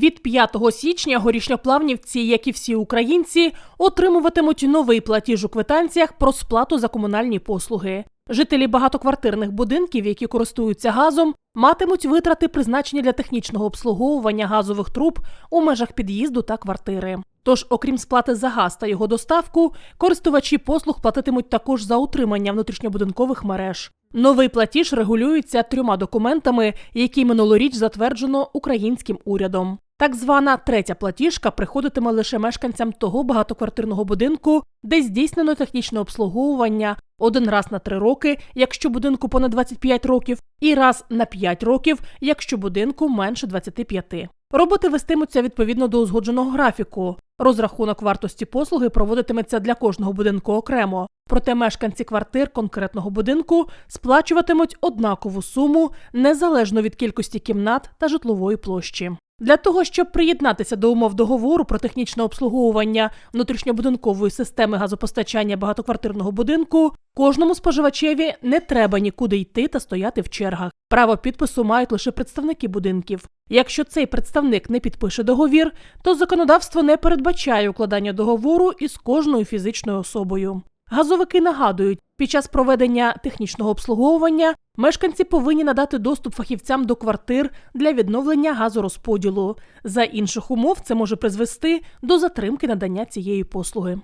Від 5 січня горішньоплавнівці, як і всі українці, отримуватимуть новий платіж у квитанціях про сплату за комунальні послуги. Жителі багатоквартирних будинків, які користуються газом, матимуть витрати, призначені для технічного обслуговування газових труб у межах під'їзду та квартири. Тож, окрім сплати за газ та його доставку, користувачі послуг платитимуть також за утримання внутрішньобудинкових мереж. Новий платіж регулюється трьома документами, які минулоріч затверджено українським урядом. Так звана третя платіжка приходитиме лише мешканцям того багатоквартирного будинку, де здійснено технічне обслуговування один раз на три роки, якщо будинку понад 25 років, і раз на 5 років, якщо будинку менше 25. Роботи вестимуться відповідно до узгодженого графіку. Розрахунок вартості послуги проводитиметься для кожного будинку окремо. Проте мешканці квартир конкретного будинку сплачуватимуть однакову суму незалежно від кількості кімнат та житлової площі. Для того щоб приєднатися до умов договору про технічне обслуговування внутрішньобудинкової системи газопостачання багатоквартирного будинку, кожному споживачеві не треба нікуди йти та стояти в чергах. Право підпису мають лише представники будинків. Якщо цей представник не підпише договір, то законодавство не передбачає укладання договору із кожною фізичною особою. Газовики нагадують, під час проведення технічного обслуговування мешканці повинні надати доступ фахівцям до квартир для відновлення газорозподілу. За інших умов це може призвести до затримки надання цієї послуги.